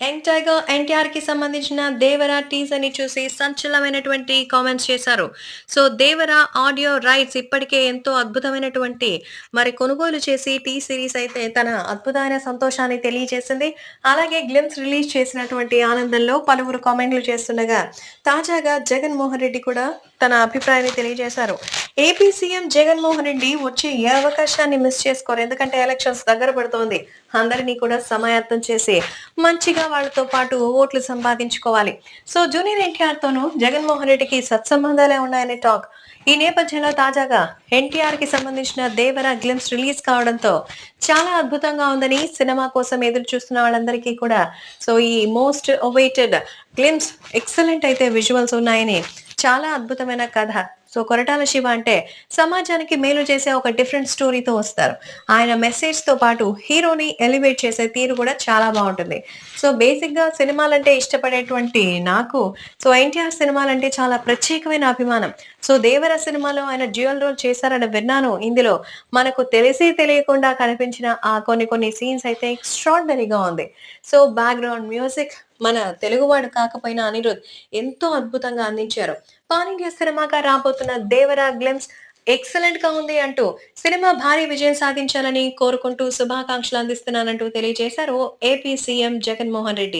Young tiger ఎన్టీఆర్కి సంబంధించిన దేవరా టీజర్ని చూసి సంచలనమైనటువంటి కామెంట్స్ చేశారు. సో దేవరా ఆడియో రైట్స్ ఇప్పటికే ఎంతో అద్భుతమైనటువంటి మరి కొనుగోలు చేసి టీ సిరీస్ అయితే తన అద్భుతమైన సంతోషాన్ని తెలియజేసింది. అలాగే గ్లిమ్స్ రిలీజ్ చేసినటువంటి ఆనందంలో పలువురు కామెంట్లు చేస్తుండగా తాజాగా జగన్మోహన్ రెడ్డి కూడా తన అభిప్రాయాన్ని తెలియజేశారు. ఏపీ సీఎం జగన్మోహన్ రెడ్డి వచ్చే ఏ అవకాశాన్ని మిస్ చేసుకోరు? ఎందుకంటే ఎలక్షన్స్ దగ్గర పడుతోంది. అందరినీ కూడా సమాయత్తం చేసి మంచిగా వాళ్ళతో పాటు ఓట్లు సంపాదించుకోవాలి. సో జూనియర్ ఎన్టీఆర్ తోనూ జగన్మోహన్ రెడ్డికి సత్సంబంధాలే ఉన్నాయని టాక్. ఈ నేపథ్యంలో తాజాగా ఎన్టీఆర్కి సంబంధించిన దేవర గ్లిమ్స్ రిలీజ్ కావడంతో చాలా అద్భుతంగా ఉందని సినిమా కోసం ఎదురు చూస్తున్న వాళ్ళందరికీ కూడా సో ఈ మోస్ట్ అవైటెడ్ గ్లిమ్స్ ఎక్సలెంట్ అయితే విజువల్స్ ఉన్నాయని చాలా అద్భుతమైన కథ. సో కొరటాల శివ అంటే సమాజానికి మేలు చేసే ఒక డిఫరెంట్ స్టోరీతో వస్తారు. ఆయన మెసేజ్తో పాటు హీరోని ఎలివేట్ చేసే తీరు కూడా చాలా బాగుంటుంది. సో బేసిక్గా సినిమాలంటే ఇష్టపడేటువంటి నాకు సో ఎన్టీఆర్ సినిమాలంటే చాలా ప్రత్యేకమైన అభిమానం. సో దేవర సినిమాలో ఆయన డ్యూయల్ రోల్ చేశారని విన్నాను. ఇందులో మనకు తెలిసి తెలియకుండా కనిపించిన ఆ కొన్ని కొన్ని సీన్స్ అయితే ఎక్స్ట్రాడినరీగా ఉంది. సో బ్యాక్గ్రౌండ్ మ్యూజిక్ మన తెలుగువాడు కాకపోయినా అనిరుద్ ఎంతో అద్భుతంగా అందించారు. పాన్ ఇండియా సినిమాగా రాబోతున్న దేవరా గ్లిమ్స్ ఎక్సలెంట్గా ఉంది అంటూ సినిమా భారీ విజయం సాధించాలని కోరుకుంటూ శుభాకాంక్షలు అందిస్తున్నానంటూ తెలియజేశారు ఏపీ సీఎం జగన్మోహన్ రెడ్డి.